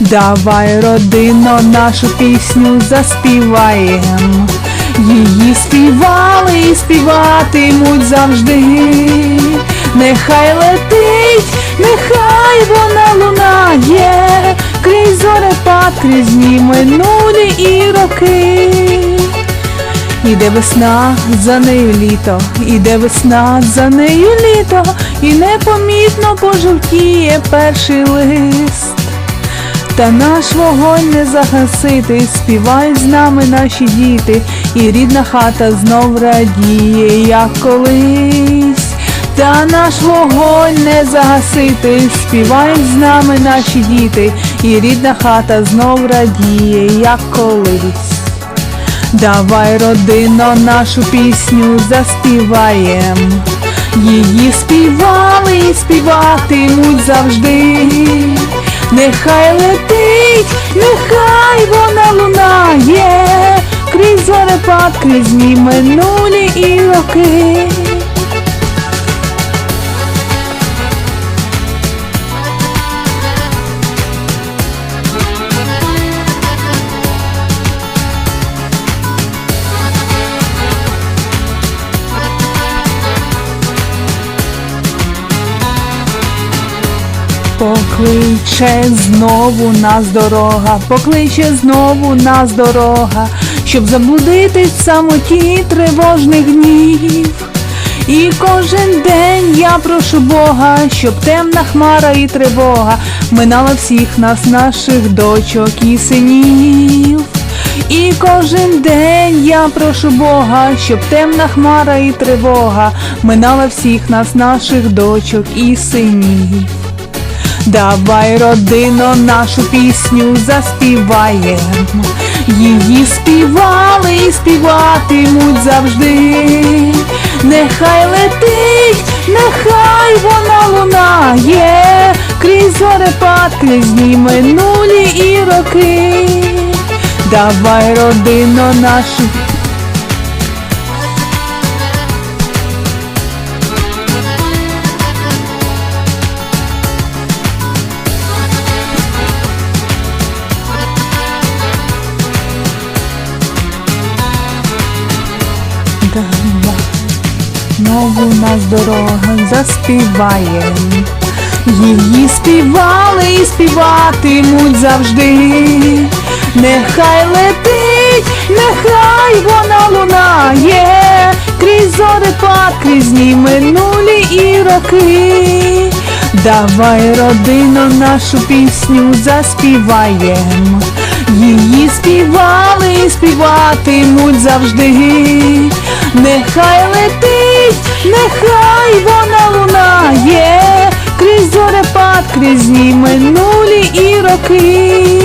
Давай, родино, нашу пісню заспіваєм. Її співали і співатимуть завжди. Нехай летить, нехай вона лунає, крізь зорепад, крізь дні минулі і роки. Іде весна, за нею літо, іде весна, за нею літо, і непомітно пожовтіє перший лист. Та наш вогонь не загасити, співають з нами наші діти, і рідна хата знов радіє, як колись. Та наш вогонь не загасити, співають з нами наші діти, і рідна хата знов радіє, як колись. Давай, родино, нашу пісню заспіваєм. Її співали і співатимуть завжди. Нехай летить, нехай вона лунає, крізь зорепад, крізь дні минулі і роки. Покличе знову нас дорога, покличе знову нас дорога, щоб заблудитись в самоті тривожних днів. І кожен день я прошу Бога, щоб темна хмара і тривога минала всіх нас, наших дочок і синів. І кожен день я прошу Бога, щоб темна хмара і тривога минала всіх нас, наших дочок і синів. Давай, родино, нашу пісню заспіваєм. Її співали і співатимуть завжди. Нехай летить, нехай вона лунає, крізь зорепад, дні минулі і роки. Давай, родино, нашу Знову нас дорога заспіває. Її співали і співатимуть завжди. Нехай летить, нехай вона лунає, крізь зорепад, крізь дні минулі і роки. Давай, родино, нашу пісню заспіваєм. Її співали і співатимуть завжди. Нехай летить, нехай вона лунає, крізь зорепад, крізь дні минулі і роки.